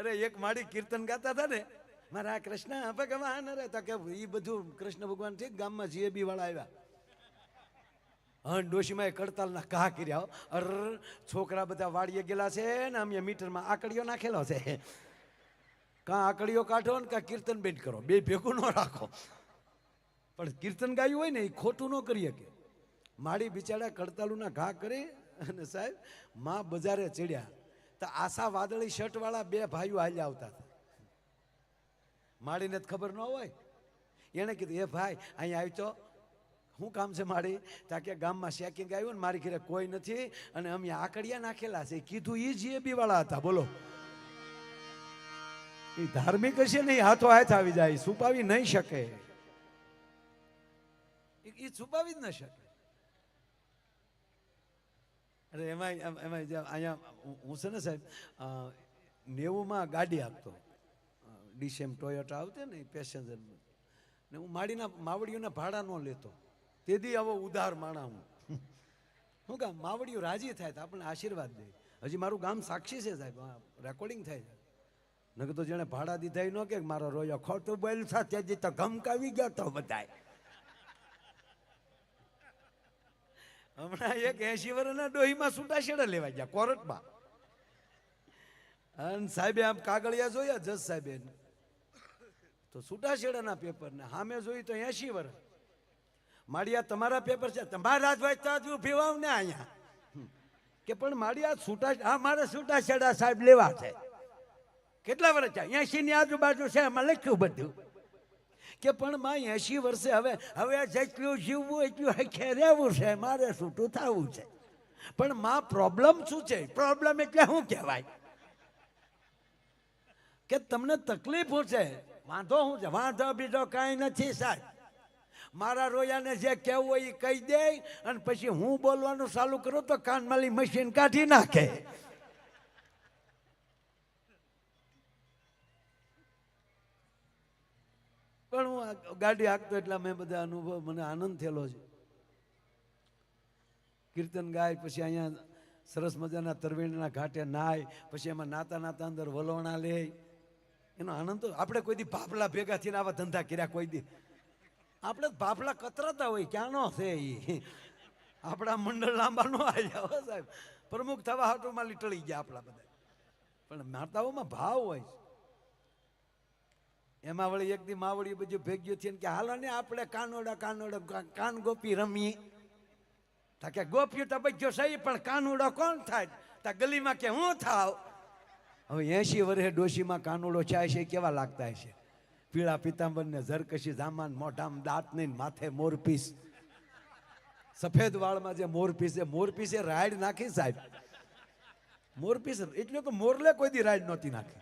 અરે, એક માડી કીર્તન ગાતા હતા ને, મારા કૃષ્ણ ભગવાન, અરે, તો કે એ બધું કૃષ્ણ ભગવાન છે ગામમાં જીએબી વાળા આવ્યા. હા ડોશીમાં કડતાલના ઘા કર્યા. અર, છોકરા બધા વાડીએ ગયેલા છે ને અમે મીટરમાં આકડીઓ નાખેલો છે. કાં આકડીઓ કાઢો ને કાં કીર્તન બેન કરો, બે ભેગું ન રાખો. પણ કીર્તન ગાયું હોય ને એ ખોટું ન કરી શકે. માડી બિચારા કડતાલુના ઘા કરી અને સાહેબ, માં બજારે ચડ્યા. તો આશા વાદળી શર્ટવાળા બે ભાઈઓ હાલ્યા આવતા હતા. માળીને જ ખબર ન હોય. એણે કીધું, એ ભાઈ અહીંયા આવી તો. શું કામ છે મારી તાકે ગામમાં શેકિંગ આવ્યું ને મારી ઘરે કોઈ નથી અને અમે આકડિયા નાખેલા છે. કીધું એ જીએબી વાળા હતા. બોલો. એ ધાર્મિક હશે ને એ હાથો હાથ આવી જાય, છુપાવી નહીં શકે. એ છુપાવી જ ન શકે. અરે એમાં એમાં અહીંયા હું- છે ને સાહેબ નેવુંમાં ગાડી આપતો. ડીસેમ ટોયોટા આવતી ને પેસેન્જર ને. હું માડીના, માવડીઓના ભાડા ન લેતો. તેથી આવો ઉધાર માણા હું. શું કામ માવડીઓ રાજી થાય તો આપણને આશીર્વાદ દે. હજી મારું ગામ સાક્ષી છે સાહેબ રેકોર્ડિંગ થાય છે. નકર તો જેણે ભાડા દીધા એ ન કે મારો રોયો ખોટું બોલ સાથે તો ગમકાવી ગયો તો બધાય. હમણાં એક એસી વર્ષના ડોહીમાં છૂટાછેડા લેવા ગયા, કોર્ટમાં. અને સાહેબે આમ કાગળિયા જોયા, જજ સાહેબે. તો છૂટાછેડાના પેપર ને સામે જોઈ તો એસી વર્ષ માડિયા તમારા પેપર છે, તમારા જ વાંચતા તો જ ને અહીંયા. કે પણ માડિયા છૂટા હા મારે છૂટાછેડા સાહેબ લેવા છે. કેટલા વર્ષ છે એસી ની આજુબાજુ છે એમાં લખ્યું બધું. કે પણ માં એસી વર્ષે હવે હવે જેટલું જીવવું, એટલું હખે રહેવું છે, મારે છૂટું થવું છે. પણ માં પ્રોબ્લેમ શું છે? પ્રોબ્લેમ એટલે શું કહેવાય? કે તમને તકલીફો છે વાંધો શું છે? વાંધો બીજો કાંઈ નથી સાહેબ. મારા રોયાને જે કહેવું હોય એ કહી દે, અને પછી હું બોલવાનું ચાલુ કરું તો કાનમાલી મશીન કાઢી નાખે. પણ હું ગાડી હાંકતો એટલા મેં બધા અનુભવ મને આનંદ થયેલો છે. કીર્તન ગાય, પછી અહીંયા સરસ મજાના તરવેણીના ઘાટે નાય, પછી એમાં નાતા નાતા અંદર વલોણા લે. એનો આનંદ તો આપણે કોઈ દી ભાપલા ભેગા થઈને આવા ધંધા કર્યા કોઈ દી. આપણે ભાપલા કતરાતા હોય ક્યાંનો છે એ આપણા મંડળ લાંબા નો આવ્યા હો સાહેબ. પ્રમુખ થવા હાટોમાં લીટળી ગયા આપણા બધા. પણ માતાઓમાં ભાવ હોય છે. એમાં વળી એક દી માવડી બધું ભેગ્યું થઈને કે હાલો ને આપણે કાનોડા કાનોડા કાન ગોપી રમીએ. તા કે ગોપીઓ તો બધો સહી, પણ કાનોડો કોણ થાય? તા ગલીમાં કે હું થાવ? હવે એસી વર્ષે ડોશીમાં કાનોડો ચાય છે કેવા લાગતા હશે? પીળા પિતાંબરને ઝરકશી, જામાન, મોઢામાં દાંત નહીં માથે મોરપીસ. સફેદ વાળમાં જે મોરપીસ છે, મોરપીસે રાઈડ નાખી સાહેબ. મોરપીસ એટલે તો મોરલે કોઈ દી રાઈડ નહોતી નાખી.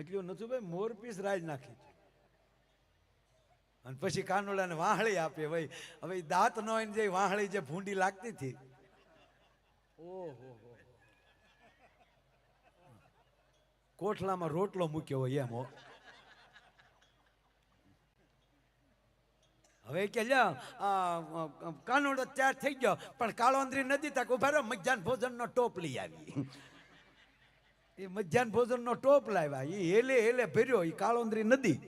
એટલું નથી ભાઈ મોરપીસ રાજ નાખી. અને પછી કાનોડાને વાહળી આપે ભાઈ. હવે દાંત ન હોય ને જે વાહળી જે ભૂંડી લાગતી હતી. ઓહો કોઠલામાં રોટલો મૂક્યો હોય એમ હવે કે કાનોડો તૈયાર થઈ ગયો. પણ કાળોંદરી નદી તક ઊભા રહ્યો મજાન ભોજનનો ટોપ લઈ આવી. એ મધ્યાહન ભોજનનો ટોપ લાવ્યા. એ હેલે હેલે ભર્યો એ કાળોંદરી નદી.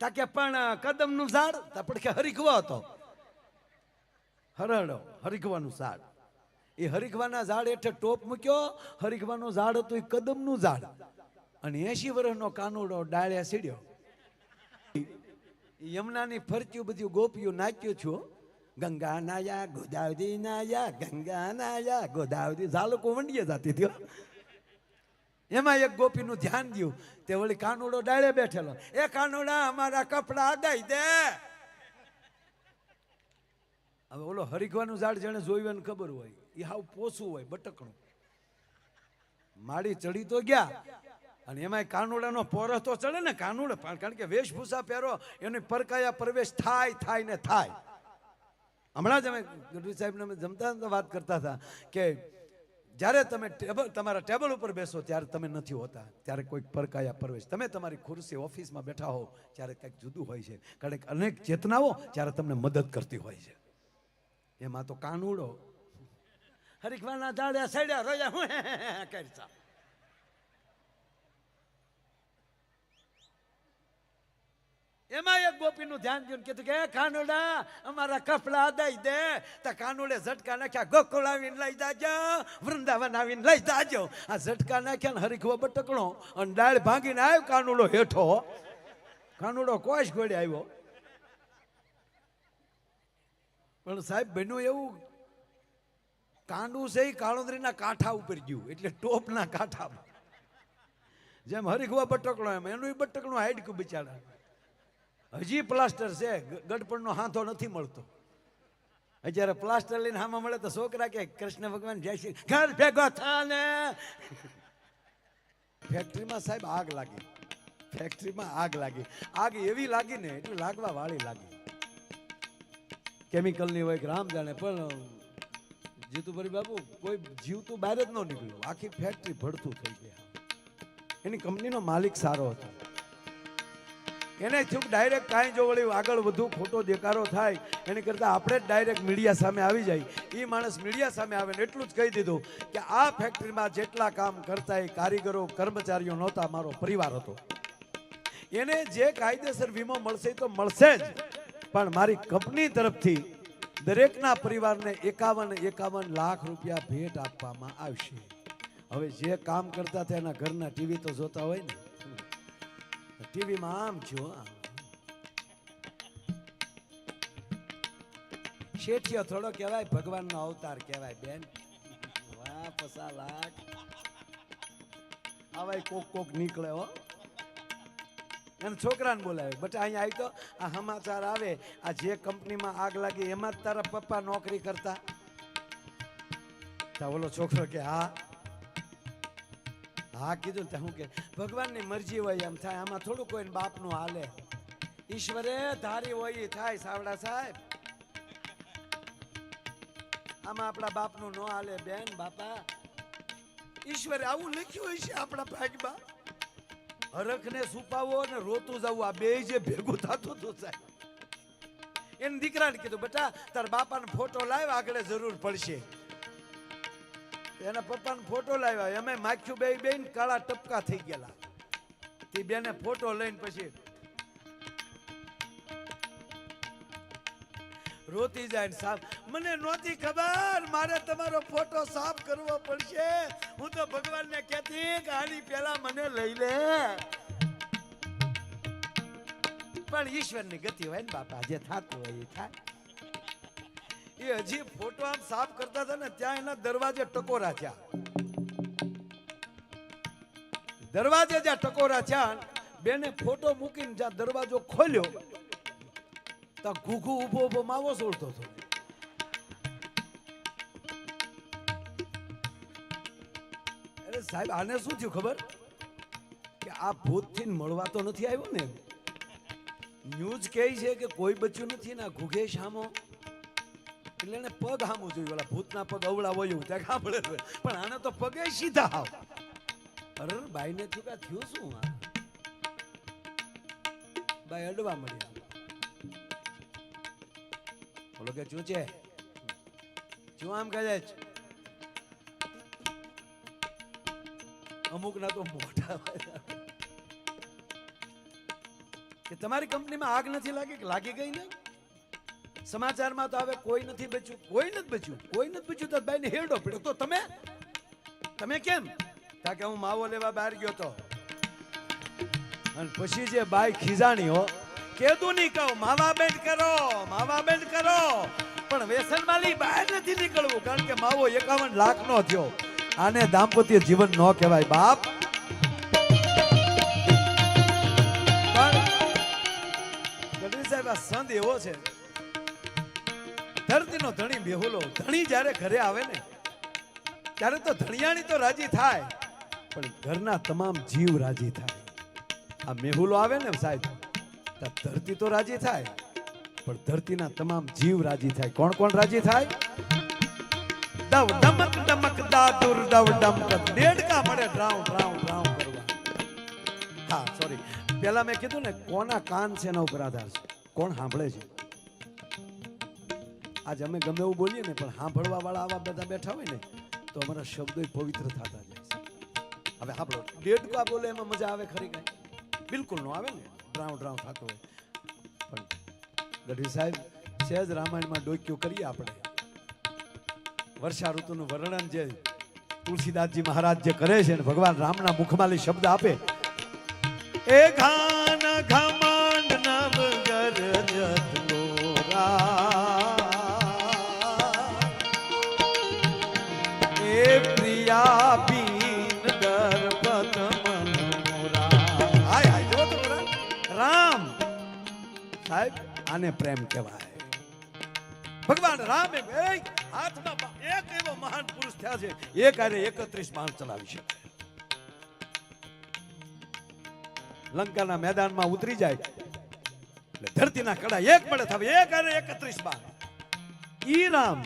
તાકે પણ કદમનું ઝાડ? પણ કે હરીખવો હતો. હરડો હરીખવાનું ઝાડ. એ હરીખવાના ઝાડ હેઠળ ટોપ મૂક્યો હરીખવાનું ઝાડ હતું એ કદમનું ઝાડ. અને એસી વર્ષનો કાનુડો ડાળ્યા સીડ્યો. યમુનાની ફરચ્યું બધું ગોપિયું નાચ્યું છું. ગંગા નાયા, ગોદાવરી નાયા, ગંગા નાયા, ગોદાવરી ઝાલકો વંડીએ જાતી થયો એમાં એક ગોપીનું ધ્યાન દયું તે વળી કાનુડો ડાળે બેઠેલો. એ કાનુડા, અમારા કપડા દઈ દે. હવે ઓલો હરિખવાનું ઝાડ જેને જોયું એને ખબર હોય. એ હાવ પોસું હોય, બટકણું. માડી ચડી તો ગયા. અને એમાં કાનુડાનો પોરસ તો ચડે ને કાનુડ. કારણ કે વેશભૂષા પહેરો, એને પરકાયા પ્રવેશ થાય થાય ને થાય. હમણાં જ અમે ગઢવી સાહેબને જમતા વાત કરતા હતા કે જ્યારે તમે ટેબલ તમારા ટેબલ ઉપર બેસો ત્યારે તમે નથી હોતા ત્યારે કોઈક પરકાયા પ્રવેશ તમે તમારી ખુરશી ઓફિસમાં બેઠા હો ત્યારે કંઈક જુદું હોય છે કારણ કે અનેક ચેતનાઓ જ્યારે તમને મદદ કરતી હોય છે એમાં તો કાનુડો હરીખવાના દાડ્યા સડ્યા રોયા હું કરતા એમાં એક ગોપીનું ધ્યાન ગયું કીધું કે કાનુડા, અમારા કપડા દઈ દે. તો કાનુડે ઝટકા નાખ્યા, ગોકુળ આવીને લઈ જાજો, વૃંદાવન આવીને લઈ જાજો. આ ઝટકા નાખ્યા ને હરીખવો બટકણો અને ડાળ ભાંગીને આવ્યો કાનુડો હેઠો. કાનુડો કોશ ગોળે આવ્યો. પણ સાહેબ, બન્યું એવું, કાંડું છે એ કાળોદરીના કાંઠા ઉપર ગયું, એટલે ટોપના કાંઠામાં. જેમ હરીખવા બટકણો એમ, એનું બટકણું હાઈડકું બિચારા હજી પ્લાસ્ટર છે ગઢપણનો હાથો નથી મળતો. જ્યારે પ્લાસ્ટર લઈને હામાં મળે તો છોકરા કે કૃષ્ણ ભગવાન જય શ્રી ઘર ભેગો થાને. ફેક્ટરીમાં સાહેબ આગ લાગી. ફેક્ટરીમાં આગ લાગી. આગ એવી લાગી ને એટલી લાગવા વાળી લાગી. કેમિકલની હોય રામ જાણે, પણ જીતુભાઈ બાબુ કોઈ જીવતું બહાર જ ન નીકળ્યું. આખી ફેક્ટરી ભડતું થઈ ગયા એની કંપનીનો માલિક સારો હતો. એને થયું ડાયરેક્ટ કાંઈ જો વળી આગળ વધુ ખોટો દેકારો થાય, એની કરતાં આપણે જ ડાયરેક્ટ મીડિયા સામે આવી જાય. એ માણસ મીડિયા સામે આવે ને એટલું જ કહી દીધું કે આ ફેક્ટરીમાં જેટલા કામ કરતા એ કારીગરો, કર્મચારીઓ નહોતા, મારો પરિવાર હતો. એને જે કાયદેસર વીમો મળશે તો મળશે જ. પણ મારી કંપની તરફથી દરેકના પરિવારને એકાવન એકાવન લાખ રૂપિયા ભેટ આપવામાં આવશે. હવે જે કામ કરતા હતા એના ઘરના ટીવી તો જોતા હોય ને. ટીવીમાં આમ જો શેઠિયો થોડો કહેવાય, ભગવાનનો અવતાર કહેવાય બેન. વાહ પસા લાખ આવાય કોક કોક નીકળે હો. અને છોકરાને બોલાવે. બટ અહીંયા આવી તો આ સમાચાર આવે. આ જે કંપનીમાં આગ લાગી, એમાં જ તારા પપ્પા નોકરી કરતા. ઓલો છોકરો કે, હા હા, કીધું ને હું કે, ભગવાનની મરજી હોય એમ થાય, આમાં થોડું કોઈ બાપનું હાલે. ઈશ્વરે ધારી હોય એ થાય, સાવડા સાહેબ. આમાં આપણા બાપનું ન હાલે, બેન, બાપા. ઈશ્વરે આવું લખ્યું હોય છે આપણા ભાગમાં. હરખને સુપાવો અને રોતું જવું, આ બે જે ભેગું થતું હતું સાહેબ. એને દીકરાને કીધું, બેટા, તાર બાપાનો ફોટો લાવ, આગળ જરૂર પડશે. એના પપ્પાનો ફોટો લાવ્યા. અમે માખ્યું બે બેન કાળા ટપકા થઈ ગયેલા. તે બેને ફોટો લઈને પછી રોતી જાય ને સાફ મને નહોતી ખબર, મારે તમારો ફોટો સાફ કરવો પડશે. હું તો ભગવાનને કહેતી કે આની પહેલા મને લઈ લે. પણ ઈશ્વરની ગતિ હોય ને બાપા, જે થતું હોય એ થાય. એ હજી ફોટો આમ સાફ કરતા હતા ને ત્યાં એના દરવાજે ટકોરા થયા. દરવાજે જ્યાં ટકોરા થયા બેને ફોટો મૂકીને જ્યાં દરવાજો ખોલ્યો, ત્યાં ઘૂઘુ ઊભો ઊભો માવો સોળતો હતો. અરે સાહેબ, આને શું થયું ખબર? કે આ ભૂતથી મળવા તો નથી આવ્યો ને ન્યૂઝ કહે છે કે કોઈ બચ્યું નથી ને ઘૂઘે શામો. એટલે એને પગ હામું જોયું ઓલા ભૂતના પગ અવળા હોય એવું ત્યાં સાંભળે પણ આને તો પગે સીધા હાવ. અરે બાઈને થયું થયું શું આ? બાઈ અડવા મળ્યા બોલો કે શું છે? શું આમ કહે છે? અમુક ના તો મોટા. કે તમારી કંપનીમાં આગ નથી લાગી? કે લાગી ગઈ ને? સમાચારમાં તો હવે કોઈ નથી બચ્યું, કોઈ નથી બચ્યું, કોઈ નથી બચ્યું તો બાઈને હેડો પડ્યો. તો તમે? તમે કેમ? કારણ કે હું માવો લેવા બહાર ગયો તો. અને પછી જે બાઈ ખીજાણી હો કેદું નહીં કહું, માવા બેન કરો, માવા બેન કરો. પણ વેસન માલી બહાર નથી નીકળવું, કારણ કે માવો એકાવન લાખ નો થયો. આને દાંપત્ય જીવન ન કહેવાય, બાપ. ગઢવી સાહેબ, આ સંત એવો છે. ધરતીનો ધણી બેહુલો, ધણી જ્યારે ઘરે આવે ને, ત્યારે તો ધણિયાણી તો રાજી થાય, પણ ઘરના તમામ જીવ રાજી થાય. આ મેહુલો આવે ને સાહેબ ધરતી તો રાજી થાય, પણ ધરતીના તમામ જીવ રાજી થાય. કોણ કોણ રાજી થાય? દવ ડમક ડમક દાદુર દવ ડમક દેડકા મળે ડ્રાઉં ડ્રાઉં ડ્રાઉં કરવા. હા સોરી પેલા મેં કીધું ને, કોના કાન છે એના ઉપર આધાર છે. કોણ સાંભળે છે? આજ અમે ગમે એવું બોલીએ ને, પણ સાંભળવા વાળા આવા બધા બેઠા હોય ને, તો અમારા શબ્દો પવિત્ર થતા જાય હવે સાંભળો દેડકા બોલે એમાં મજા આવે ખરી કઈ? બિલકુલ નો આવે ને ડ્રાઉ ડ્રાઉ થતો હોય. પણ ગઢવી સાહેબ, સહેજ રામાયણમાં ડોક્યો કરીએ આપણે. વર્ષા ઋતુનું વર્ણન જે તુલસીદાસજી મહારાજ જે કરે છે ને, ભગવાન રામના મુખમાંથી શબ્દ આપે. એ ઘાન ઘમંડ તો ખરા. રામ. સાહેબ, આને પ્રેમ કહેવાય. ભગવાન રામ હાથમાં એક એવો મહાન પુરુષ થયા છે, એક આને એકત્રીસ માણ ચલાવી શકે. લંકાના મેદાનમાં ઉતરી જાય. એટલે ધરતીના કડા એક મળે થવે, એક અને એકત્રીસ બાણ ઈ રામ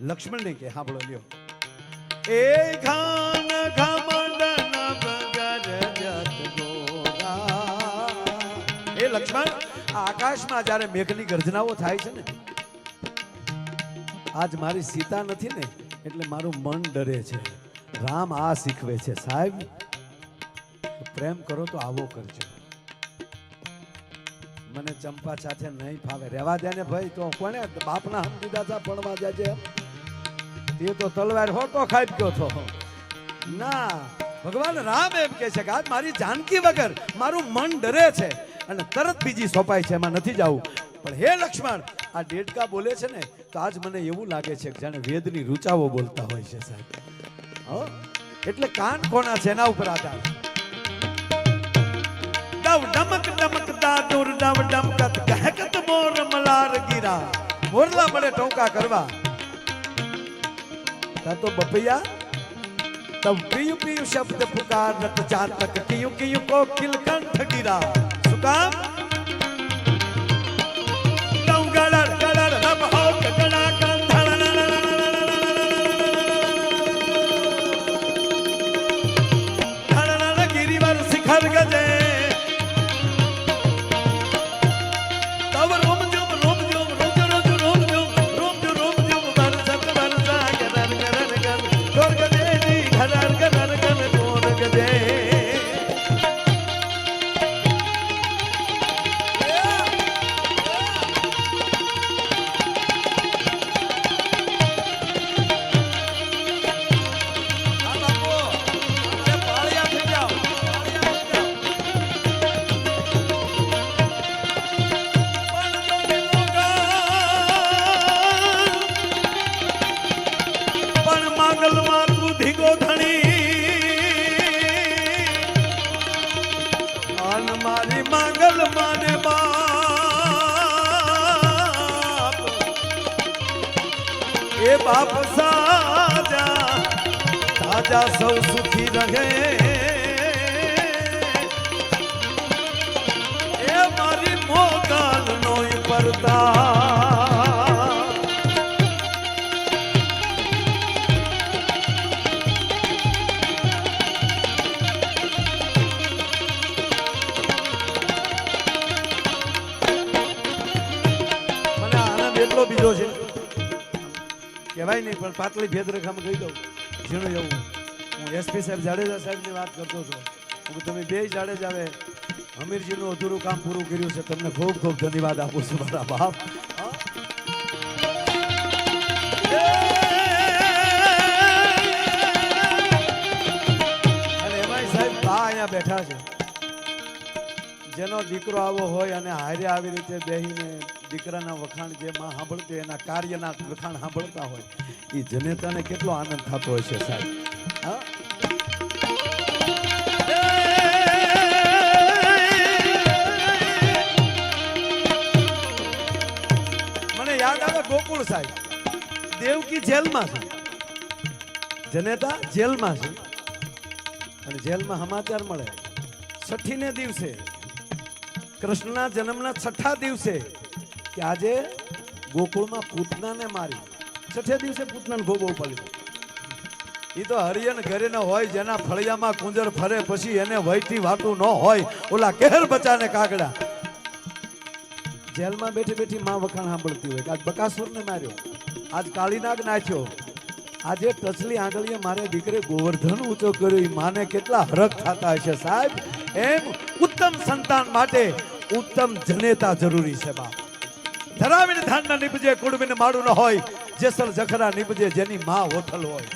લક્ષ્મણને કે સાંભળો લ્યો. લક્ષ્મણ, આકાશમાં જ્યારે મેઘની ગર્જનાઓ થાય છે ને, આજ મારી સીતા નથી ને, એટલે મારું મન ડરે છે. રામ આ શીખવે છે. સાહેબ, પ્રેમ કરો તો આવો કરજો. મને ચંપા સાથે નહીં ફાવે. રહેવા દે ને ભાઈ, તો કોને બાપના હમ દીધા ભણવા જાય છે તે તો તલવાર હોકો ખાઈ ગયો છો. ના, ભગવાન રામ એમ કે છે કે આજ મારી જાનકી વગર મારું મન ડરે છે અને તરત બીજી સોંપાય છે, એમાં નથી જવું. પણ હે લક્ષ્મણ, આ ડેડકા બોલે છે ને, તો આજ મને એવું લાગે છે કે જાણે વેદની રૂચાઓ બોલતા હોય છે સાહેબ? એટલે કાન કોના છે એના ઉપર આધાર. ડવ ડમક ડમક દાદુર, ડવ ડમકત કહેકત મોર, મલાર ગીરા. મોરલા મળે ટોંકા કરવા. તા તો બપૈયા તબ પિયુ પિયુ શબ્દ પુકાર, રત ચાતક કિયુ કિયુ કોકિલ કંઠ ગીરા. શું મારી નોય પરતા મને આનંદ એટલો બીજો છે. કહેવાય નહીં, પણ પાતળી ભેદરેખામાં કહી દઉં. ઝીણું એવું. એસપી સાહેબ જાડેજા સાહેબની વાત કરતો હતો. તમે બે જાડેજા હમીરજીનું અધૂરું કામ પૂરું કર્યું છે. તમને ખૂબ ખૂબ ધન્યવાદ આપું છું મારા બાપ? અને એમાંય સાહેબ બા અહીંયા બેઠા છે. જેનો દીકરો આવો હોય અને હારે આવી રીતે બેહીને દીકરાના વખાણ જે માં સાંભળતી એના કાર્યના વખાણ સાંભળતા હોય એ જનેતાને કેટલો આનંદ થતો હોય છે સાહેબ. હા? સાહેબ. દેવકી જેલમાં છે. જનેતા જેલમાં છે. અને જેલમાં સમાચાર મળે. છઠ્ઠીને દિવસે, કૃષ્ણના જન્મના છઠ્ઠા દિવસે, કે આજે ગોકુળમાં પૂતનાને મારી. છઠ્ઠે દિવસે પૂતનાને ભોગવવું પડ્યું. એ તો હરિયન ઘરે ન હોય, જેના ફળિયામાં કુંજર ફરે, પછી એને વહીથી વાતું ન હોય. ઓલા કેર બચાને કાગડા. જેલમાં બેઠી બેઠી માં વખાણ સાંભળતી હોય કે આજ બકાસુરને માર્યો, આજ કાળીનાગ નાખ્યો આજે ટચલી આંગળીએ મારે દીકરે ગોવર્ધન ઊંચો કર્યો એ માને કેટલા હરખ થતા હશે સાહેબ? એમ ઉત્તમ સંતાન માટે ઉત્તમ જનેતા જરૂરી છે બાપ. ધરાવીને ધાનના નીપજે કુડબીને માડું ન હોય, જેસલ જખરા નીપજે, જેની માં હોથલ હોય.